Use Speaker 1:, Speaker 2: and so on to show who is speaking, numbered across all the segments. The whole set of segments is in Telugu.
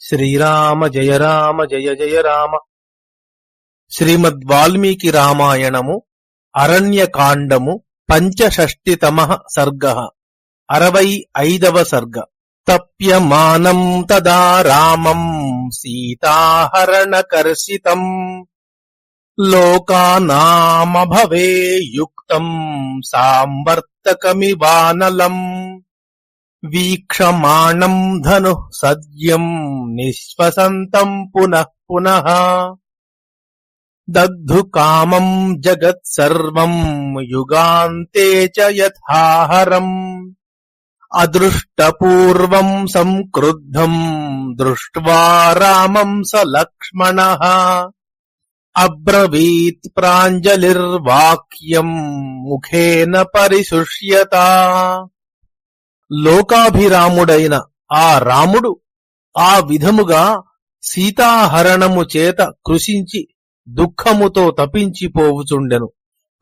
Speaker 1: శ్రీరామ జయ రామ జయ జయ రామ. శ్రీమద్ వాల్మీకి రామాయణము అరణ్యకాండము పంచషష్టితమ సర్గ. అరవై ఐదవ సర్గ. తప్యమానం తదా రామం సీతాహరణకర్షితం. లోకానామభవే యుక్తం సాంవర్తకమివానలం. వీక్షమాణం ధను సద్యం నిశ్వసంతం పునః పునః దగ్ధు కామం జగత్సర్వం యుగాంతే చ యథాహరం అదృష్టపూర్వం సంక్రుద్ధం దృష్ట్వా రామం స లక్ష్మణ అబ్రవీత్ ప్రాంజలిర్వాక్యం ముఖేన పరిశుష్యత లోకాభిరాముడైన ఆ రాముడు ఆ విధముగా సీతాహరణము చేత కృషించి దుఃఖముతో తపించిపోవుచుండెను.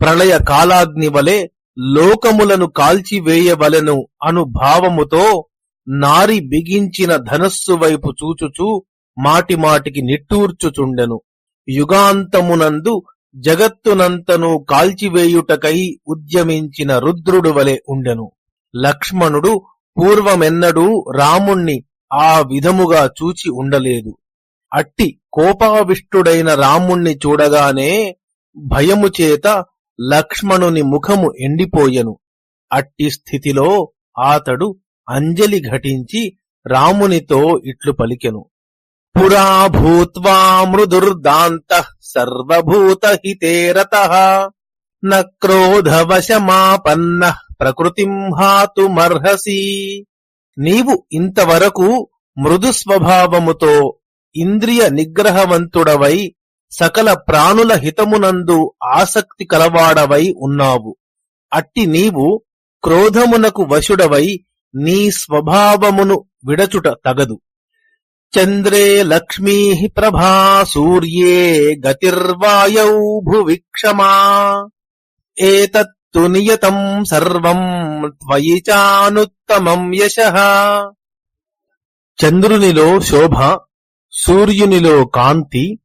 Speaker 1: ప్రళయ కాలాగ్ని వలె లోకములను కాల్చివేయవలెను అను భావముతో నారి బిగించిన ధనస్సు వైపు చూచుచూ మాటిమాటికి నిట్టూర్చుచుండెను. యుగాంతమునందు జగత్తునంతను కాల్చివేయుటకై ఉద్యమించిన రుద్రుడు వలె ఉండెను. లక్ష్మణుడు పూర్వమెన్నడూ రాముణ్ణి ఆ విధముగా చూచి ఉండలేదు. అట్టి కోపావిష్టుడైన రాముణ్ణి చూడగానే భయము చేత లక్ష్మణుని ముఖము ఎండిపోయెను. అట్టి స్థితిలో ఆతడు అంజలి ఘటించి రామునితో ఇట్లు పలికెను. పురా భూత్వా మృదుర్దాంత సర్వభూత హితేరత క్రోధవశమాపన్న ప్రకృతిం హాతుమర్హసి నీవు ఇంతవరకు మృదు స్వభావముతో ఇంద్రియ నిగ్రహవంతుడవై సకల ప్రాణుల హితమునందు ఆసక్తి కలవాడవై ఉన్నావు. అట్టి నీవు క్రోధమునకు వశుడవై నీ స్వభావమును విడచుట తగదు. చంద్రే లక్ష్మీ ప్రభా సూర్యే గతిర్వాయౌ భువిక్షమా. తు నియతం సర్వం త్వయి చానుత్తమం యశః. చంద్రునిలో శోభ సూర్యునిలో కాంతి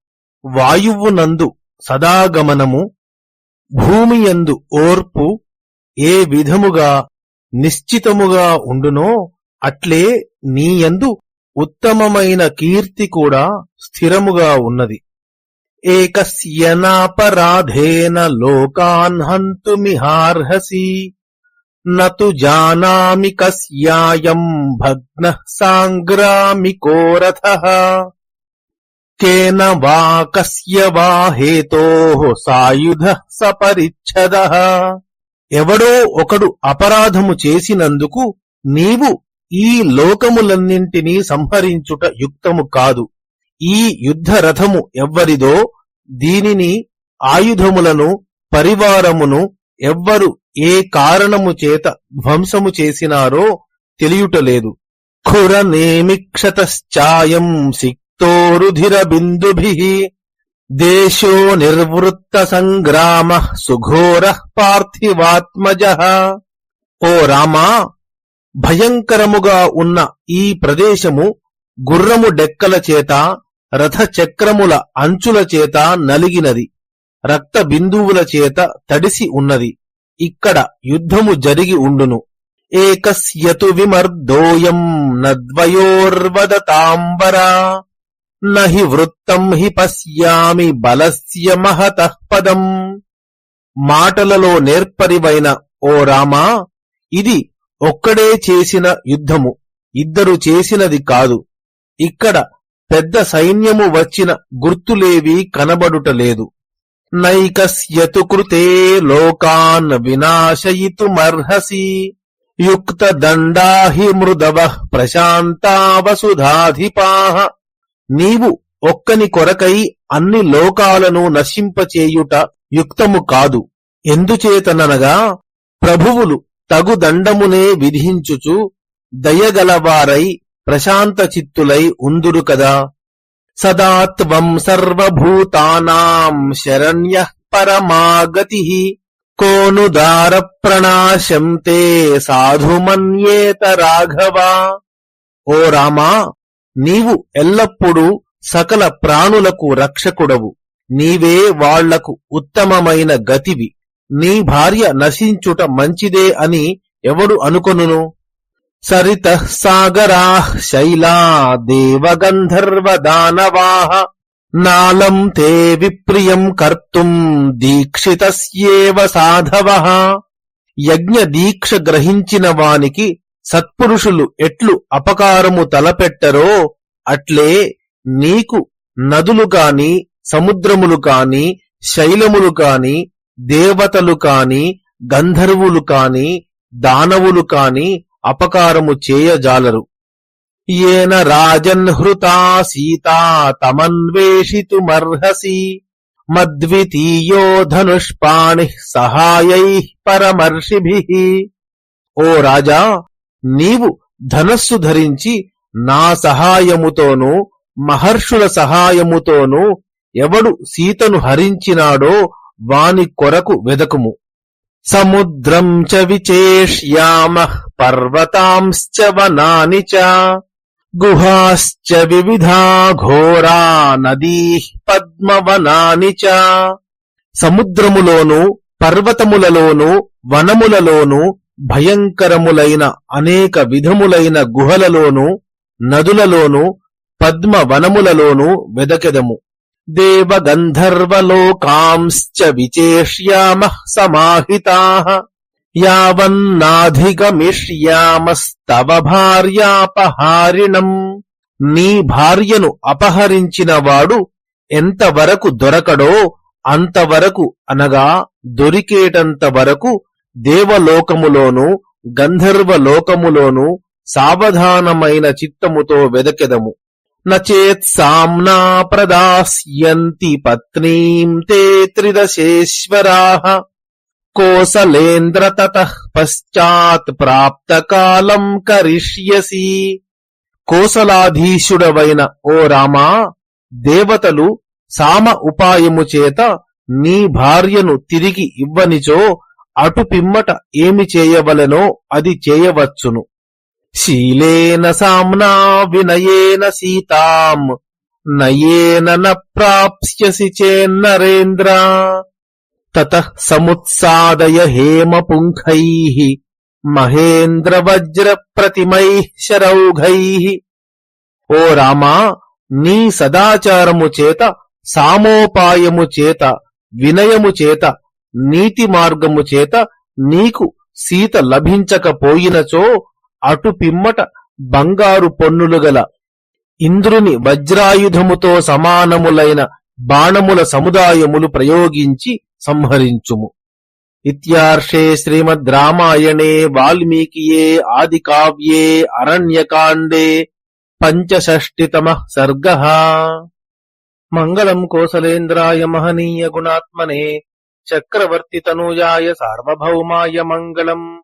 Speaker 1: వాయువునందు సదాగమనము భూమియందు ఓర్పు ఏ విధముగా నిశ్చితముగా ఉండునో అట్లే నీయందు ఉత్తమమైన కీర్తి కూడా స్థిరముగా ఉన్నది. ఏకస్యనాపరాధేన లోకాన్ హంతుమిహార్హసి నతు జానామి కస్యాయం భగ్న సాంగ్రామికో రథః కేన వా కస్య వా హేతో సాయుధ సపరిచ్ఛద. ఎవడో ఒకడు అపరాధము చేసినందుకు నీవు ఈ లోకములన్నింటినీ సంహరించుట యుక్తము కాదు. ఈ యుద్ధ రథము ఎవ్వరిదో దీనిని ఆయుధములను పరివారమును ఎవ్వరు ఏ కారణము చేత ధ్వంసము చేసినారో తెలియుటలేదు. ఖుర నేమిక్షతశ్చాయం సిక్తోరుధిర బిందుభి దేశో నిర్వృత్త సంగ్రామ సుఘోర పార్థివాత్మజ ఓ రామా భయంకరముగా ఉన్న ఈ ప్రదేశము గుర్రము డెక్కల చేత రథచక్రముల అంచుల చేత నలిగినది రక్త బిందువుల చేత తడిసి ఉన్నది. ఇక్కడ యుద్ధము జరిగి ఉండును. ఏకస్యతు విమర్దోయం నద్వయోర్వదతాంబరా నహి వృత్తం హి పశ్యామి బలస్య మహతఃపదం మాటలలో నేర్పరివైన ఓ రామా ఇది ఒక్కడే చేసిన యుద్ధము ఇద్దరు చేసినది కాదు. ఇక్కడ పెద్ద సైన్యము వచ్చిన గుర్తులేవి కనబడుటలేదు. నైకస్యతు కృతే లోకాన్ వినాశయితుమర్హసి యుక్త దండాహి మృదవ ప్రశాంతావసుధాధిపాహ నీవు ఒక్కని కొరకై అన్ని లోకాలను నశింపచేయుట యుక్తము కాదు. ఎందుచేతననగా ప్రభువులు తగు దండమునే విధించుచు దయగలవారై ప్రశాంత చిత్తులై ఉందురు కదా. సదాత్వం సర్వభూతానాం శరణ్య పరమాగతి. కోనుదార ప్రణాశం తే సాధుమన్యేత రాఘవా. ఓ రామా నీవు ఎల్లప్పుడూ సకల ప్రాణులకు రక్షకుడవు. నీవే వాళ్ళకు ఉత్తమమైన గతివి. నీ భార్య నశించుట మంచిదే అని ఎవడు అనుకొనును? సరిత సాగరా శైలా దేవగంధర్వ దానవాహ నాలం తే విప్రియం కర్తుం దీక్షితస్యేవ సాధవ యజ్ఞ దీక్ష గ్రహించిన వానికి సత్పురుషులు ఎట్లు అపకారము తలపెట్టరో అట్లే నీకు నదులు కాని సముద్రములు కాని శైలములు కాని దేవతలు కాని గంధర్వులు కాని దానవులు కాని అపకారము చేయజాలరు. ఏన రాజన్ హృతా సీతా తమన్వేషితుమర్హసి. మద్వితీయో ధనుష్పాణి సహాయై పరమర్షిభి. ఓ రాజా నీవు ధనస్సు ధరించి నా సహాయముతోనూ మహర్షుల సహాయముతోనూ ఎవడు సీతను హరించినాడో వాని కొరకు వెదకుము. సముద్రం చ విచేష్యామ పర్వతాంశ్చ వనాని చ గుహాశ్చ వివిధా ఘోరా నదీ పద్మవనాని చ. సముద్రములోను పర్వతములలోను వనములలోను భయంకరములైన అనేక విధములైన గుహలలోను నదులలోను పద్మ వనములలోను వెదకెదము. దేవగంధర్వలోకాంశ్చ విచేష్యామ సమాహితా. యావన్నాధిగమిష్యామస్తవ భార్యాపహారిణం. నీ భార్యను అపహరించినవాడు ఎంతవరకు దొరకడో అంతవరకు అనగా దొరికేటంత వరకు దేవలోకములోను గంధర్వలోకములోను సావధానమైన చిత్తముతో వెదకెదము. నేత్సామ్నా ప్రదాస్యంతి పత్నీం తే త్రిదశేశ్వరా. కోసలేంద్ర తతః పశ్చాత్ ప్రాప్తకాలం కరిష్యసి. కోసలాధీశుడవైన ఓ రామా దేవతలు సామ ఉపాయము చేత నీ భార్యను తిరిగి ఇవ్వనిచో అటు పిమ్మట ఏమి చేయవలెనో అది చేయవచ్చును. శీలేన సామ్నా వినయేన సీతాం నయేన న ప్రాప్స్యసి చేన్నరేంద్ర తత సముత్సాదయ హేమ పుంఖై మహేంద్ర వజ్ర ప్రతిమై శరౌఘై. ఓ రామా నీ సదాచారము చేత సామోపాయము చేత వినయము చేత నీతి మార్గము చేత నీకు సీత లభించకపోయినచో అటు పిమ్మట బంగారు పొన్నులు గల ఇంద్రుని వజ్రాయుధముతో సమానములైన బాణముల సముదాయములు ప్రయోగించి సంహరించుము. ఇత్యార్షే శ్రీమద్ రామాయణే వాల్మీకియే ఆది కావ్యే అరణ్యకాండే పంచషష్టితమ సర్గ. మంగళం కోసలేంద్రాయ మహనీయ గుణాత్మనే చక్రవర్తి తనూజాయ సార్వభౌమాయ మంగళం.